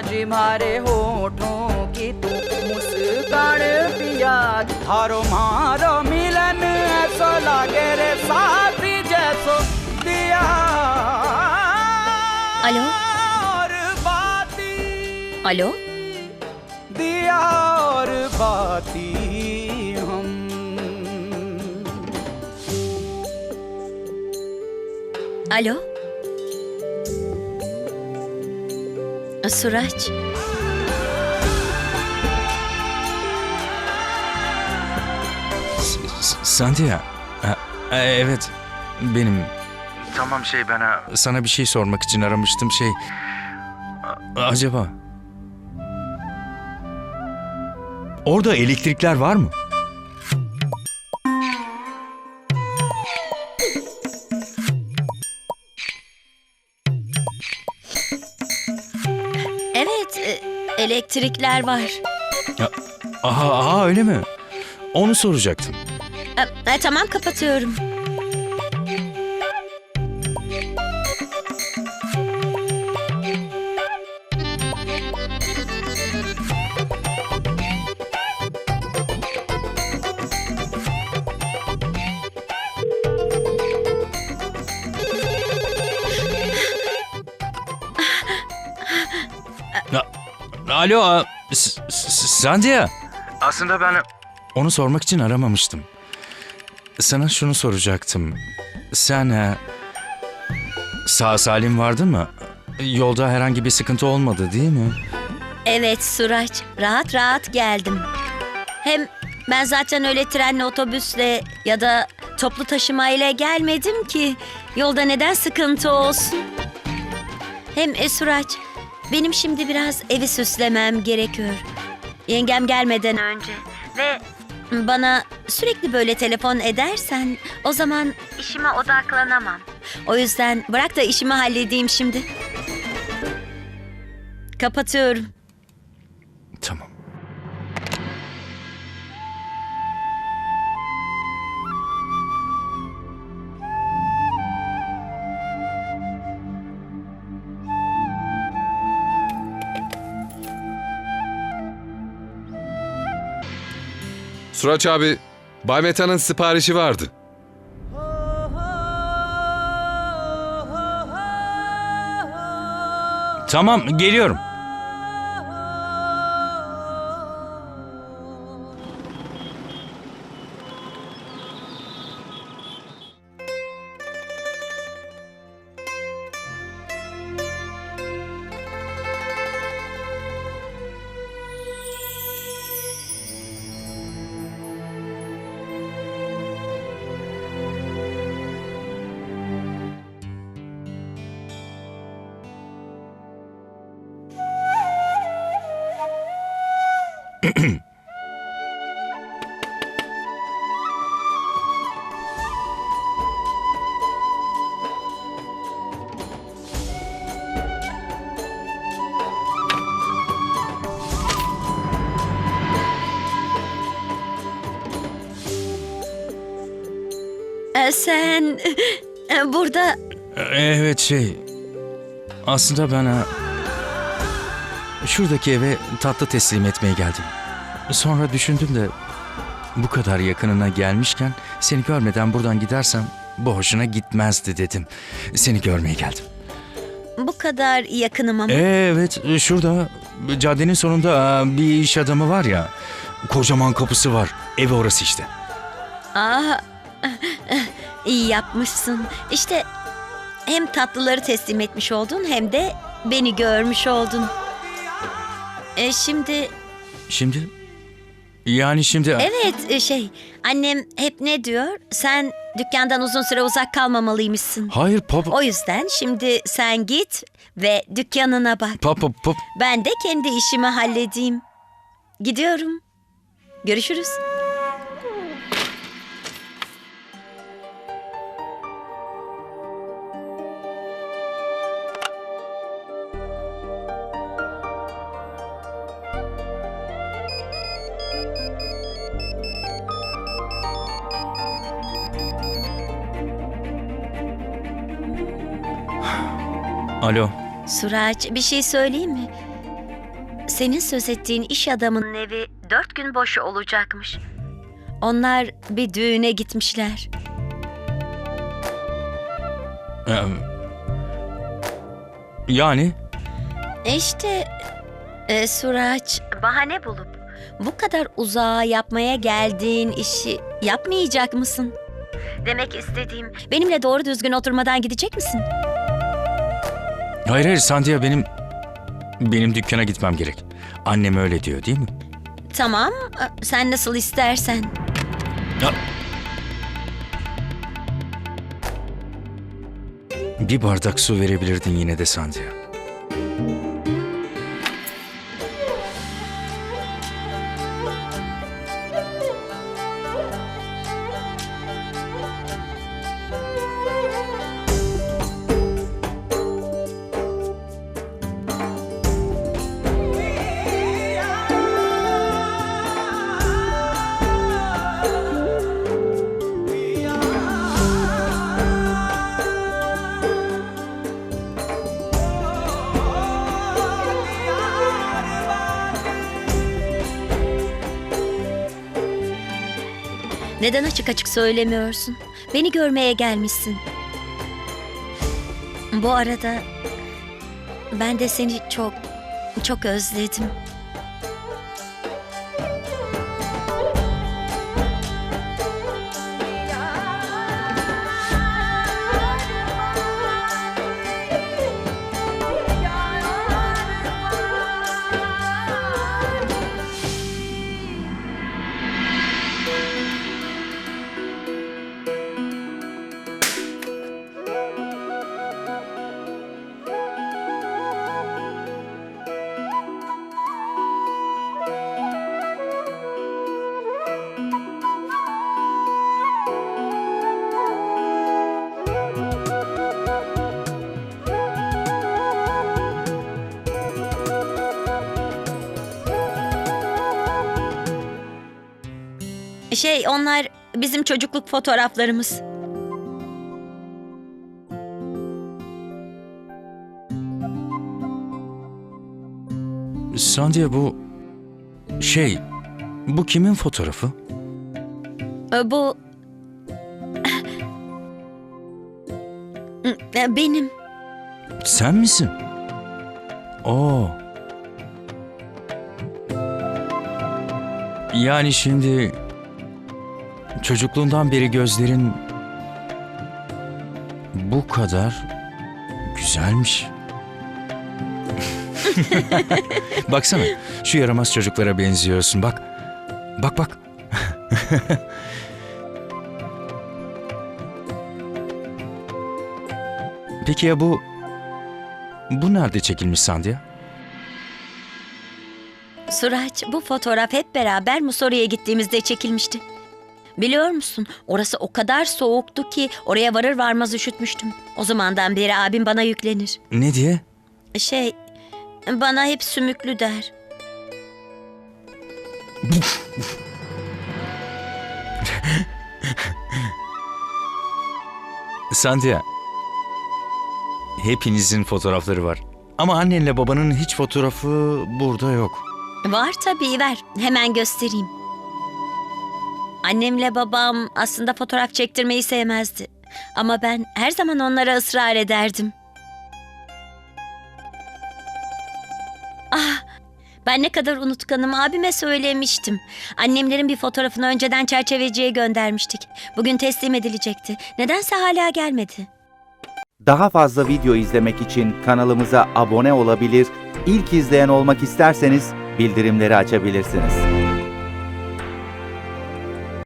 तुम्हारे होठों की तू मुस्कान पिया। थारो मारो मिलन ऐसो लागे रे साथी जैसो दिया। Alo? और बाती। Alo? दिया और बाती हम। Alo? Suraç? S- Sandia. Ha, e, evet. Benim. Tamam şey ben ha, sana bir şey sormak için aramıştım şey. A- Acaba Orada elektrikler var mı? Elektrikler var. Ya, aha, aha öyle mi? Onu soracaktım. E, e, tamam kapatıyorum. Alo, S- S- Sandia. Aslında ben onu sormak için aramamıştım. Sana şunu soracaktım. Sen e, sağ salim vardın mı? Yolda herhangi bir sıkıntı olmadı değil mi? Evet Suraç, rahat rahat geldim. Hem ben zaten öyle trenle, otobüsle ya da toplu taşımayla gelmedim ki. Yolda neden sıkıntı olsun? Hem e, Suraç, benim şimdi biraz evi süslemem gerekiyor. Yengem gelmeden önce. Ve bana sürekli böyle telefon edersen o zaman işime odaklanamam. O yüzden bırak da işimi halledeyim şimdi. Kapatıyorum. Suraç abi, Bay Meta'nın siparişi vardı. Tamam, geliyorum. E, sen e, burada Evet şey. Aslında ben ha, şuradaki eve tatlı teslim etmeye geldim. Sonra düşündüm de bu kadar yakınına gelmişken seni görmeden buradan gidersem bu hoşuna gitmezdi dedim. Seni görmeye geldim. bu kadar yakınım ama. Evet şurada caddenin sonunda bir iş adamı var ya. Kocaman kapısı var. Evi orası işte. Aa, iyi yapmışsın. İşte hem tatlıları teslim etmiş oldun hem de beni görmüş oldun. E, şimdi Şimdi yani şimdi evet e, şey annem hep ne diyor? Sen dükkandan uzun süre uzak kalmamalıymışsın. hayır pop O yüzden şimdi sen git ve dükkanına bak. pop pop Ben de kendi işimi halledeyim. Gidiyorum. Görüşürüz. Alo. Suraç bir şey söyleyeyim mi? Senin söz ettiğin iş adamının evi dört gün boş olacakmış. Onlar bir düğüne gitmişler. Ee, yani İşte e, Suraç bahane bulup bu kadar uzağa yapmaya geldiğin işi yapmayacak mısın? Demek istediğim benimle doğru düzgün oturmadan gidecek misin? Hayır hayır Sandia benim benim dükkana gitmem gerek. Annem öyle diyor değil mi? Tamam sen nasıl istersen. Ya. Bir bardak su verebilirdin yine de Sandia. Neden açık açık söylemiyorsun? Beni görmeye gelmişsin. Bu arada ben de seni çok çok özledim. Şey onlar bizim çocukluk fotoğraflarımız. Sandia bu şey bu kimin fotoğrafı? Ee, Bu Ee, benim. Sen misin? Oo. Yani şimdi çocukluğundan beri gözlerin bu kadar güzelmiş. Baksana şu yaramaz çocuklara benziyorsun bak. Bak bak. Peki ya bu bu nerede çekilmiş Sandia? Suraç bu fotoğraf hep beraber Musori'ye gittiğimizde çekilmişti. Biliyor musun orası o kadar soğuktu ki oraya varır varmaz üşütmüştüm. O zamandan beri abim bana yüklenir. Ne diye? Şey bana hep sümüklü der. Sandia. Hepinizin fotoğrafları var. Ama annenle babanın hiç fotoğrafı burada yok. Var tabii ver. Hemen göstereyim. Annemle babam aslında fotoğraf çektirmeyi sevmezdi. Ama ben her zaman onlara ısrar ederdim. Ah, ben ne kadar unutkanım. Abime söylemiştim. Annemlerin bir fotoğrafını önceden çerçeveciye göndermiştik. Bugün teslim edilecekti. Nedense hala gelmedi. Daha fazla video izlemek için kanalımıza abone olabilir, ilk izleyen olmak isterseniz bildirimleri açabilirsiniz.